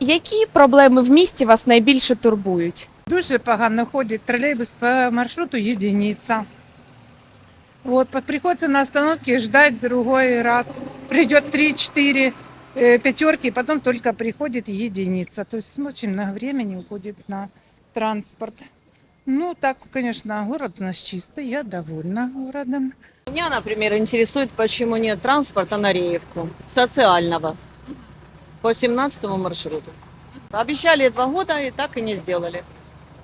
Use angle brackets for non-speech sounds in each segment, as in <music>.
Які проблеми в місті вас найбільше турбують? Дуже погано ходить троллейбус по маршруту единица. Вот, под- приходится на остановке ждать другой раз. Придет 3-4 э, пятерки, потом только приходит единица. То есть очень много времени уходит на транспорт. Ну, так, конечно, город у нас чистый, я довольна городом. Меня, например, интересует, почему нет транспорта на Реевку, социального, по 17 маршруту. Обещали два года и так и не сделали.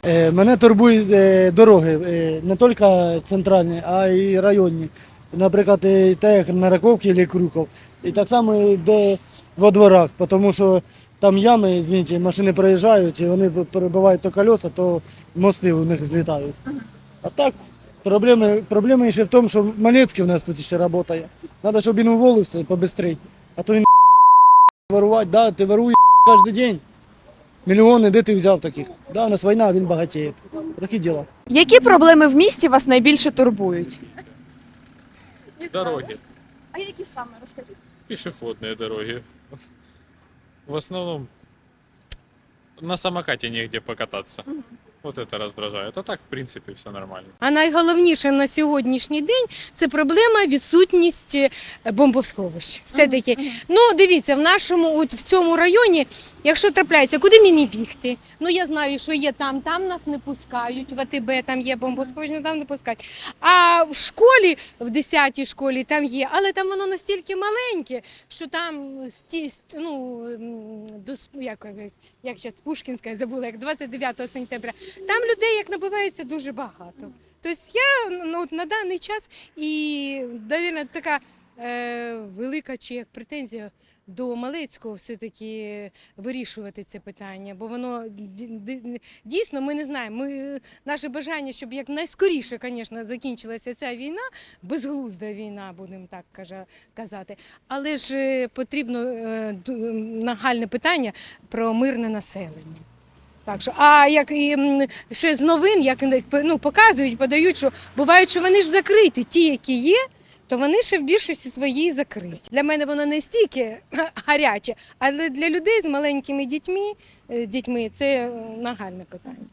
Е, Мене турбують е, дороги е, не тільки центральні, а й районні. Наприклад, те, як на Раковці чи Крюков. І так само йде во дворах, тому що там ями, звіньте, машини проїжджають, і вони перебивають то колеса, то мости у них злітають. А так, проблеми, проблеми ще в тому, що Малецький у нас тут ще працює. Треба, щоб він уволився побистрій. А то він ворувати, да, ти воруєш кожен день. Мільйони, де ти взяв таких? Да, у нас війна, він багатіє. Такі діла. Які проблеми в місті вас найбільше турбують? Дороги, А які саме розкажіть? Пішеходні дороги. В основному на самокаті негде покататься. Вот это раздражает. А так, в принципе, все нормально. А найголовніше на сьогоднішній день це проблема відсутності е, бомбосховищ. Все-таки, ну дивіться, в нашому от в цьому районі, якщо трапляється, куди мені бігти? Ну я знаю, що є там, там нас не пускають. В АТБ там є бомбосховище, там не пускають. А в школі, в 10-й школі там є, але там воно настільки маленьке, що там ну, до, як, як зараз Пушкінська забула, як 29 сентября. Там людей як набивається дуже багато. Тобто я ну, на даний час і довірно така е, велика чи як претензія до Малецького все-таки вирішувати це питання, бо воно ді- ді- дійсно ми не знаємо. Ми, наше бажання, щоб як найскоріше, звісно, закінчилася ця війна, безглузда війна, будемо так казати. Але ж е, потрібно е, нагальне питання про мирне населення. Так що, а як і ще з новин, як ну, показують, подають, що бувають, що вони ж закриті, ті, які є, то вони ще в більшості своїй закриті. Для мене воно не стільки <laughs> гаряче, але для людей з маленькими дітьми, е, дітьми це е, нагальне питання.